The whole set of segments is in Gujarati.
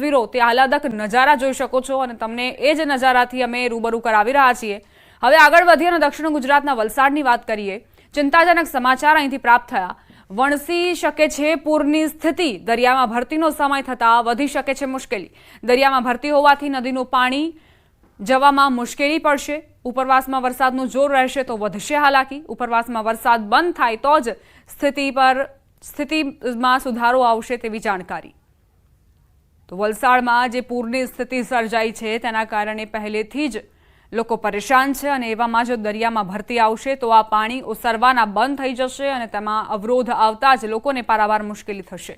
તસવીરો, તે આહલાદક નજારા જોઈ શકો છો અને તમને એ જ નજારાથી અમે રૂબરૂ કરાવી રહ્યા છીએ. હવે આગળ વધીએ અને દક્ષિણ ગુજરાતના વલસાડની વાત કરીએ. ચિંતાજનક સમાચાર અહીંથી પ્રાપ્ત થયા. વણસી શકે છે પૂરની સ્થિતિ. દરિયામાં ભરતીનો સમય થતાં વધી શકે છે મુશ્કેલી. દરિયામાં ભરતી હોવાથી નદીનું પાણી જવામાં મુશ્કેલી પડશે. ઉપરવાસમાં વરસાદનું જોર રહેશે તો વધશે હાલાકી. ઉપરવાસમાં વરસાદ બંધ થાય તો જ સ્થિતિ પર, સ્થિતિમાં સુધારો આવશે તેવી જાણકારી. તો વલસાડમાં જે પૂરની સ્થિતિ સર્જાઈ છે, તેના કારણે પહેલેથી જ લોકો પરેશાન છે અને એવામાં જો દરિયામાં ભરતી આવશે, તો આ પાણી ઓસરવાના બંધ થઈ જશે અને તેમાં અવરોધ આવતા જ લોકોને પારાવાર મુશ્કેલી થશે.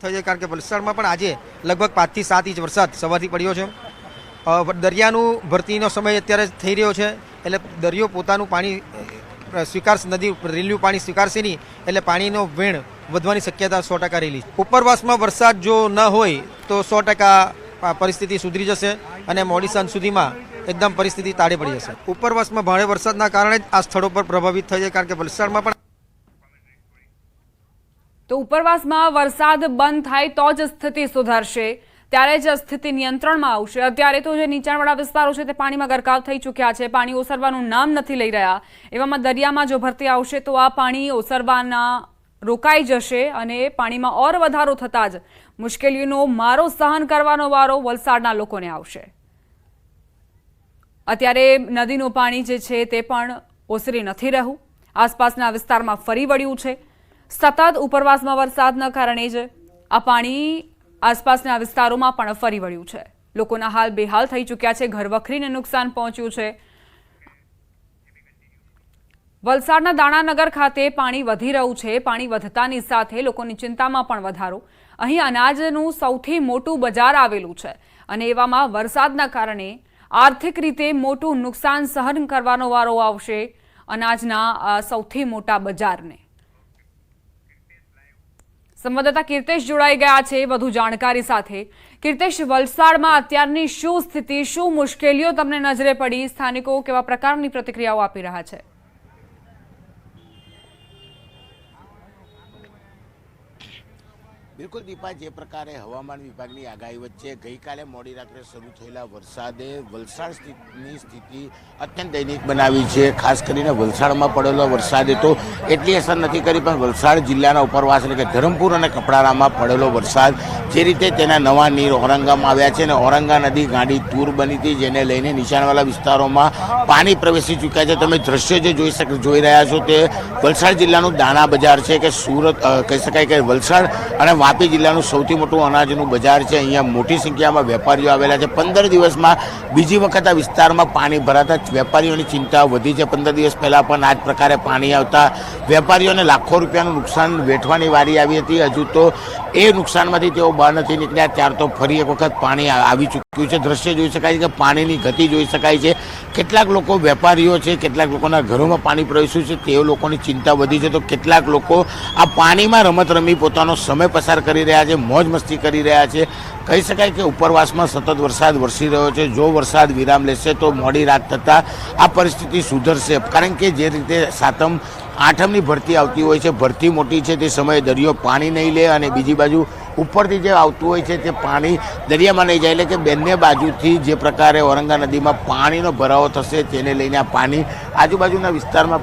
થઈ છે કારણ કે વલસાડમાં પણ આજે લગભગ પાંચથી સાત ઇંચ વરસાદ સવારથી પડ્યો છે. દરિયાનું ભરતીનો સમય અત્યારે થઈ રહ્યો છે, એટલે દરિયો પોતાનું પાણી સ્વીકારશે નદી રેલ્યું પાણી સ્વીકારશે નહીં, એટલે પાણીનો વેણ વધવાની શક્યતા સો ટકા રહેલી ઉપરવાસમાં વરસાદ જો ન હોય, તો સો ટકા પરિસ્થિતિ સુધરી જશે અને મોડી સાંજ સુધીમાં એકદમ પરિસ્થિતિ તાળે પડી જશે. ઉપરવાસમાં ભારે વરસાદના કારણે જ આ સ્થળો પર પ્રભાવિત થઈ છે કારણ કે વલસાડમાં પણ તો ઉપરવાસમાં વરસાદ બંધ થાય તો જ સ્થિતિ સુધરશે. ત્યારે જ સ્થિતિ નિયંત્રણમાં આવશે. અત્યારે તો જે નીચાણવાળા વિસ્તારો છે તે પાણીમાં ગરકાવ થઈ ચૂક્યા છે. પાણી ઓસરવાનું નામ નથી લઈ રહ્યા. એવામાં દરિયામાં જો ભરતી આવશે તો આ પાણી ઓસરવાના રોકાઈ જશે અને પાણીમાં ઓર વધારો થતાં જ મુશ્કેલીઓનો મારો સહન કરવાનો વારો વલસાડના લોકોને આવશે. અત્યારે નદીનું પાણી જે છે તે પણ ઓસરી નથી રહ્યું. આસપાસના વિસ્તારમાં ફરી વળ્યું છે. સતત ઉપરવાસમાં વરસાદના કારણે જ આ પાણી આસપાસના વિસ્તારોમાં પણ ફરી વળ્યું છે. લોકોના હાલ બેહાલ થઈ ચૂક્યા છે, ઘર વખરીને નુકસાન પહોંચ્યું છે. વલસાડના દાણાનગર ખાતે પાણી વધી રહ્યું છે, પાણી વધતાની સાથે લોકોની ચિંતામાં પણ વધારો. અહીં અનાજનું સૌથી મોટું બજાર આવેલું છે અને એવામાં વરસાદના કારણે આર્થિક રીતે મોટું નુકસાન સહન કરવાનો વારો આવશે અનાજના સૌથી મોટા બજારને. સંવાદદાતા કીર્તેશ જોડાઈ ગયા છે વધુ જાણકારી સાથે. કીર્તેશ, વલસાડમાં અત્યારની શું સ્થિતિ, શું મુશ્કેલીઓ તમને નજરે પડી? સ્થાનિકો કેવા પ્રકારની પ્રતિક્રિયાઓ આપી રહ્યા છે? બિલકુલ દીપા, જે પ્રકારે હવામાન વિભાગની આગાહી વચ્ચે ગઈકાલે મોડી રાત્રે શરૂ થયેલા વરસાદે વલસાડ સ્થિતિની સ્થિતિ અત્યંત દૈનિક બનાવી છે. ખાસ કરીને વલસાડમાં પડેલો વરસાદે તો એટલી અસર નથી કરી, પણ વલસાડ જિલ્લાના ઉપરવાસ એટલે કે ધરમપુર અને કપડારામાં પડેલો વરસાદ જે રીતે તેના નવા નીર ઔરંગામાં આવ્યા છે અને ઔરંગા નદી ગાંડી તૂર બની હતી, જેને લઈને નીચાણવાળા વિસ્તારોમાં પાણી પ્રવેશી ચૂક્યા છે. તમે દ્રશ્ય જે જોઈ શક, જોઈ રહ્યા છો તે વલસાડ જિલ્લાનું દાણા બજાર છે કે સુરત કહી શકાય કે વલસાડ અને વાપી જિલ્લાનું સૌથી મોટું અનાજનું બજાર છે. અહીંયા મોટી સંખ્યામાં વેપારીઓ આવેલા છે. પંદર દિવસમાં બીજી વખત આ વિસ્તારમાં પાણી ભરાતા વેપારીઓની ચિંતા વધી છે. પંદર દિવસ પહેલાં પણ આ જ પ્રકારે પાણી આવતા વેપારીઓને લાખો રૂપિયાનું નુકસાન વેઠવાની વારી આવી હતી. હજુ તો એ નુકસાનમાંથી તેઓ બહાર નથી નીકળ્યા. ત્યાર તો ફરી એક વખત પાણી આવી ચૂક્યું છે. દ્રશ્ય જોઈ શકાય છે કે પાણીની ગતિ જોઈ શકાય છે. કેટલાક લોકો વેપારીઓ છે, કેટલાક લોકોના ઘરોમાં પાણી પ્રવેશ્યું છે. તે લોકોની ચિંતા વધી છે. તો કેટલાક લોકો આ પાણીમાં રમત રમી પોતાનો સમય પસાર કરી રહ્યા છે, મોજ મસ્તી કરી રહ્યા છે. કહી શકાય કે ઉપરવાસમાં સતત વરસાદ વરસી રહ્યો છે. જો વરસાદ વિરામ લેશે તો મોડી રાત થતાં આ પરિસ્થિતિ સુધરશે. કારણ કે જે રીતે સાતમ, આઠમની ભરતી આવતી હોય છે, ભરતી મોટી છે, તે સમયે દરિયો પાણી નહીં લે અને બીજી બાજુ ઉપરથી જે આવતું હોય છે તે પાણી દરિયામાં નહીં જાય, એટલે કે બંને બાજુથી જે પ્રકારે ઔરંગા નદીમાં પાણીનો ભરાવો થશે તેને લઈને આ પાણી આજુબાજુના વિસ્તારમાં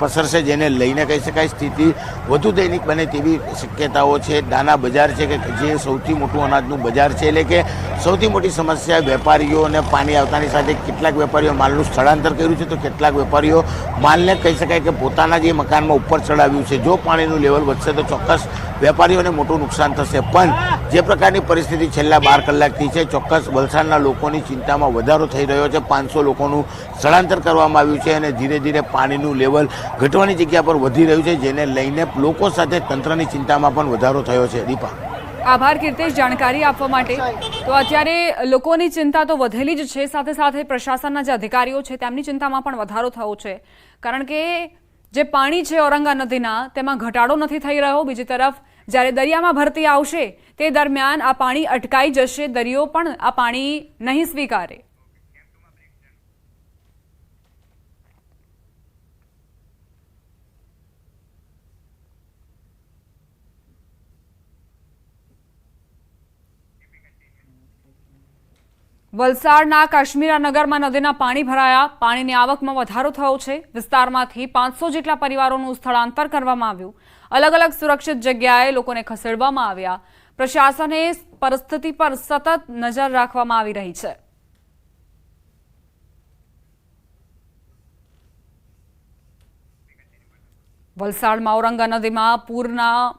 પસરશે, જેને લઈને કહી શકાય સ્થિતિ વધુ દૈનિક બને તેવી શક્યતાઓ છે. દાના બજાર છે કે જે સૌથી મોટું અનાજનું બજાર છે, એટલે કે સૌથી મોટી સમસ્યા વેપારીઓને પાણી આવતાની સાથે કેટલાક વેપારીઓ માલનું સ્થળાંતર કર્યું છે તો કેટલાક વેપારીઓ માલને કહી શકાય કે પોતાના જે મકાનમાં ઉપર ચડાવ્યું છે. જો પાણીનું લેવલ વધશે તો ચોક્કસ વેપારીઓને મોટું નુકસાન થશે. પણ જે પ્રકારની પરિસ્થિતિ છેલ્લા બાર કલાકથી છે, ચોક્કસ વલસાડના લોકોની ચિંતામાં વધારો થઈ રહ્યો છે. પાંચસો લોકોનું સ્થળાંતર કરવામાં આવ્યું છે અને ધીરે ધીરે પાણીનું લેવલ ઘટવાની જગ્યા પર વધી રહ્યું છે, જેને લઈને લોકો સાથે તંત્રની ચિંતામાં પણ વધારો થયો છે. દીપા. આભાર કીર્તેશ, જાણકારી આપવા માટે. તો અત્યારે લોકોની ચિંતા તો વધેલી જ છે. સાથે સાથે પ્રશાસનના જે અધિકારીઓ છે, તેમની ચિંતામાં પણ વધારો થયો છે. કારણ કે જે પાણી છે ઔરંગા નદીના, તેમાં ઘટાડો નથી થઈ રહ્યો. બીજી તરફ, જ્યારે દરિયામાં ભરતી આવશે, તે દરમિયાન આ પાણી અટકાઈ જશે. દરિયો પણ આ પાણી નહીં સ્વીકારે. વલસાડના કાશ્મીરા નગરમાં નદીના પાણી ભરાયા. પાણીની આવકમાં વધારો થયો છે. વિસ્તારમાંથી પાંચસો જેટલા પરિવારોનું સ્થળાંતર કરવામાં આવ્યું. અલગ અલગ સુરક્ષિત જગ્યાએ લોકોને ખસેડવામાં આવ્યા. પ્રશાસને પરિસ્થિતિ પર સતત નજર રાખવામાં આવી રહી છે. વલસાડમાં ઔરંગા નદીમાં પૂરના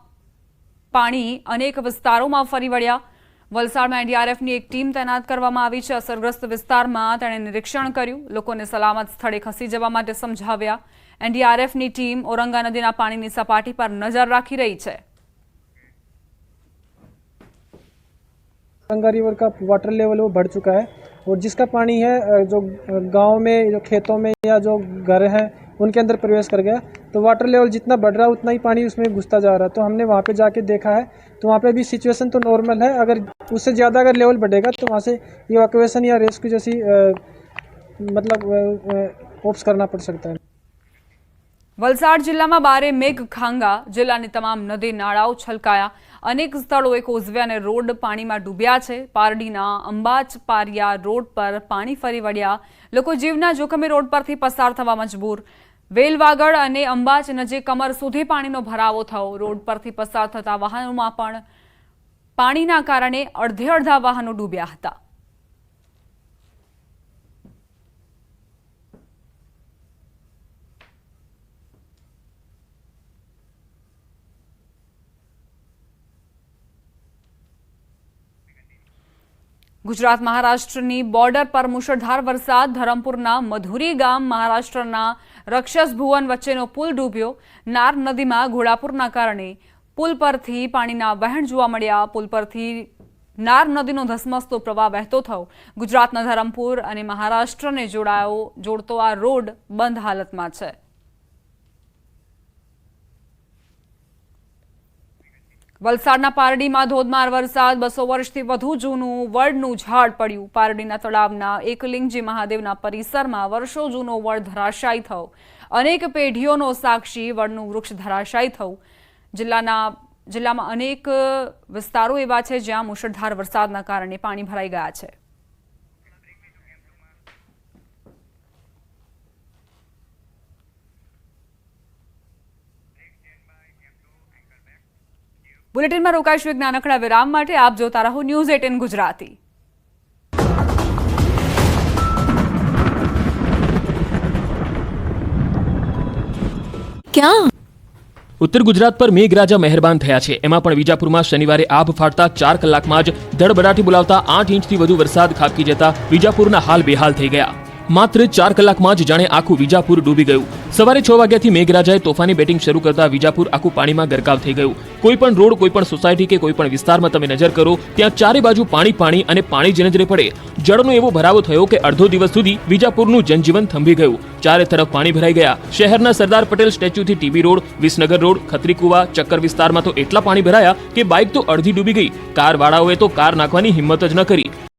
પાણી અનેક વિસ્તારોમાં ફરી વળ્યા. વલસાડમાં એનડીઆરએફની એક ટીમ તૈનાત કરવામાં આવી છે અસરગ્રસ્ત વિસ્તારમાં તેણે નિરીક્ષણ કર્યું લોકોને સલામત સ્થળે ખસી જવા માટે સમજાવ્યા એનડીઆરએફની ટીમ ઔરંગા નદીના પાણીની સપાટી પર નજર રાખી રહી છે गंगा रिवर का वाटर लेवल वो बढ़ चुका है और जिसका पानी है अ, जो गांव में जो खेतों में या जो घर हैं उनके अंदर प्रवेश कर गया तो वाटर लेवल जितना बढ़ रहा है उतना ही पानी उसमें घुसता जा रहा है तो हमने वहाँ पे जाके देखा है तो वहाँ पे भी सिचुएशन तो नॉर्मल है अगर उससे ज़्यादा अगर लेवल बढ़ेगा तो वहाँ से इवाकुएशन या रेस्क्यू जैसी अ, मतलब ओप्स करना पड़ सकता है વલસાડ જિલ્લામાં બારે મેઘ ખાંગા જિલ્લાની તમામ નદી નાળાઓ છલકાયા અનેક સ્થળોએ કોઝવે અને રોડ પાણીમાં ડૂબ્યા છે પારડીના અંબાચ પારિયા રોડ પર પાણી ફરી વળ્યા લોકો જીવના જોખમે રોડ પરથી પસાર થવા મજબૂર વેલવાગડ અને અંબાચ નજીક કમર સુધી પાણીનો ભરાવો થયો. રોડ પરથી પસાર થતા વાહનોમાં પણ પાણીના કારણે અડધે અડધા વાહનો ડૂબ્યા હતા. ગુજરાત મહારાષ્ટ્રની બોર્ડર પર મુશળધાર વરસાદ. ધરમપુરના મધુરી ગામ મહારાષ્ટ્રના રક્ષસ ભુવન વચ્ચેનો પુલ ડૂબ્યો. નાર નદીમાં ઘોડાપુરના કારણે પુલ પરથી પાણીના વહેણ જોવા મળ્યા. પુલ પરથી નાર નદીનો ધસમસતો પ્રવાહ વહેતો થયો. ગુજરાતના ધરમપુર અને મહારાષ્ટ્રને જોડાયો જોડતો આ રોડ બંધ હાલતમાં છે. વલસાડના પારડીમાં ધોધમાર વરસાદ, બસો વર્ષથી વધુ જૂનું વડનું ઝાડ પડ્યું. પારડીના તળાવના એકલિંગજી મહાદેવના પરિસરમાં વર્ષો જૂનો વડ ધરાશાયી થયો. અનેક પેઢીઓનો સાક્ષી વડનું વૃક્ષ ધરાશાયી થયું. જિલ્લાના, જિલ્લામાં અનેક વિસ્તારો એવા છે જ્યાં મુશળધાર વરસાદના કારણે પાણી ભરાઈ ગયા છે. બુલેટિનમાં રોકાઈશું એક નાનકડા વિરામ માટે. આપ જોતા રહો ન્યૂઝ એટીન ગુજરાતી. ક્યાં? ઉત્તર ગુજરાત પર મેઘરાજા મહેરબાન થયા છે. એમાં પણ વિજાપુરમાં શનિવારે આભ ફાટતા ચાર કલાકમાં જ ધડબડાટી બોલાવતા આઠ ઇંચથી વધુ વરસાદ ખાબકી જતા વિજાપુરના હાલ બેહાલ થઈ ગયા. માત્ર ચાર કલાકમાં જ જાણે આખું વિજાપુર ડૂબી ગયું. સવારે છ વાગ્યાથી મેઘરાજાએ તોફાની બેટિંગ શરૂ કરતા વિજાપુર આખું પાણીમાં ગરકાવ થઈ ગયું. કોઈ પણ રોડ, કોઈ પણ સોસાયટી કે કોઈ પણ વિસ્તારમાં તમે નજર કરો, ત્યાં ચારે બાજુ પાણી પાણી અને પાણી જ નજરે પડે. જળનો એવો ભરાવો થયો કે અડધો દિવસ સુધી વિજાપુરનું જનજીવન થંભી ગયું. ચારે તરફ પાણી ભરાઈ ગયા. શહેરના Sardar Patel સ્ટેચ્યુથી TB road, Visnagar road, Khatrikuva, ચક્કર વિસ્તારમાં તો એટલા પાણી ભરાયા કે બાઇક તો અડધી ડૂબી ગઈ. કાર વાળાઓએ તો કાર નાખવાની હિંમત જ ન કરી.